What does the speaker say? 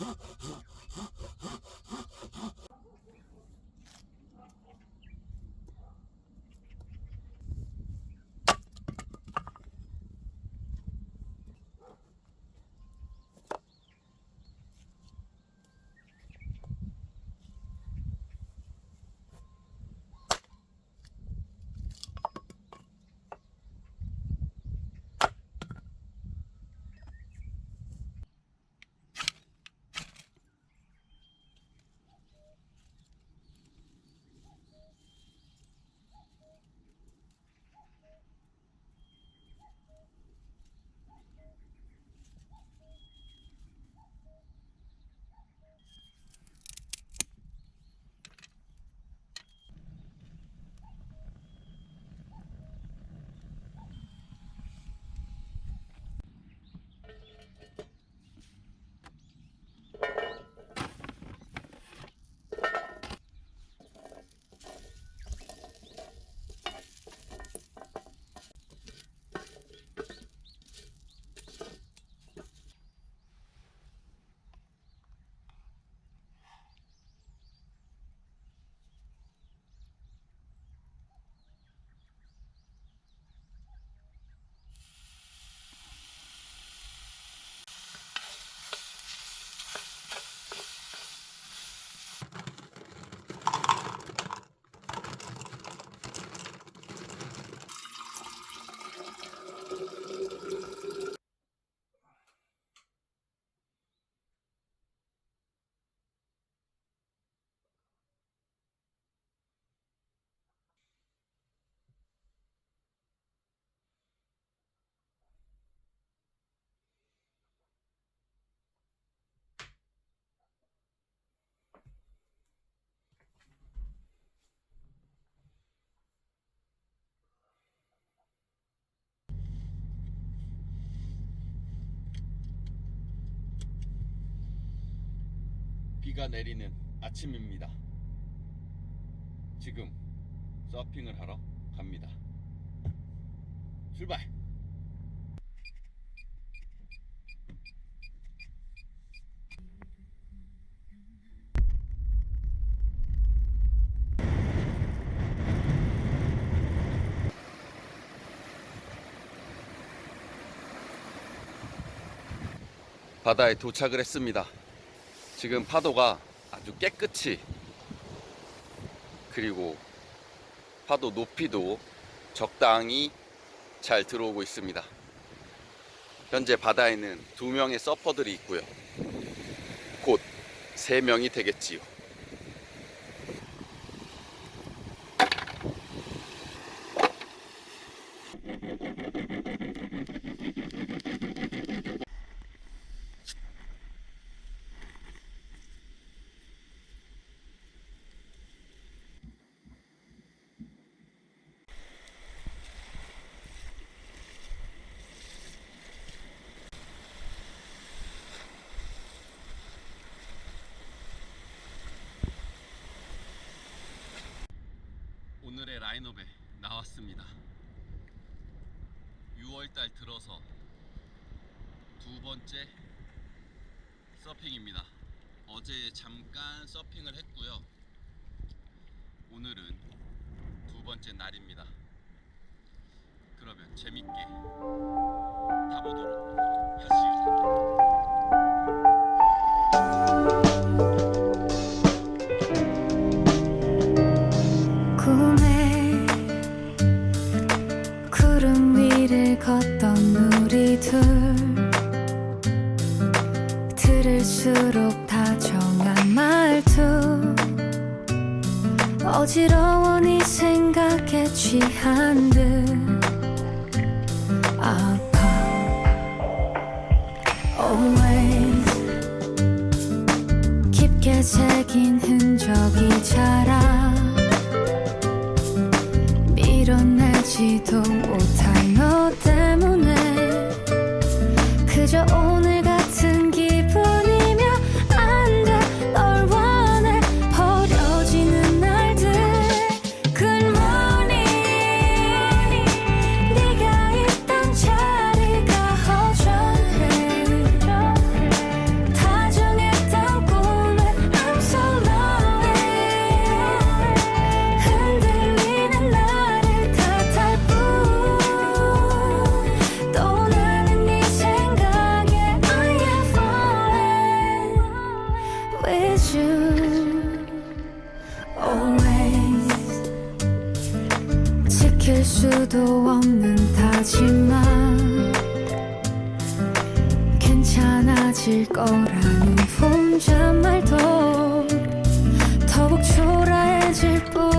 huh? 비가 내리는 아침입니다. 지금 서핑을 하러 갑니다. 출발! 바다에 도착을 했습니다. 지금 파도가 아주 깨끗이 그리고 파도 높이도 적당히 잘 들어오고 있습니다. 현재 바다에는 두 명의 서퍼들이 있고요. 곧 세 명이 되겠지요. 오늘의 라인업에 나왔습니다. 6월달 들어서 두 번째 서핑입니다. 어제 잠깐 서핑을 했고요. 오늘은 두 번째 날입니다. 그러면 재밌게 타보도록 하시죠. 어지러워 네 생각에 취한 듯. 아파. Always. 깊게 새긴 흔적 with you always. 지킬 수도 없는 다짐만 괜찮아질 거라는 혼잣말도 더욱 초라해질 뿐.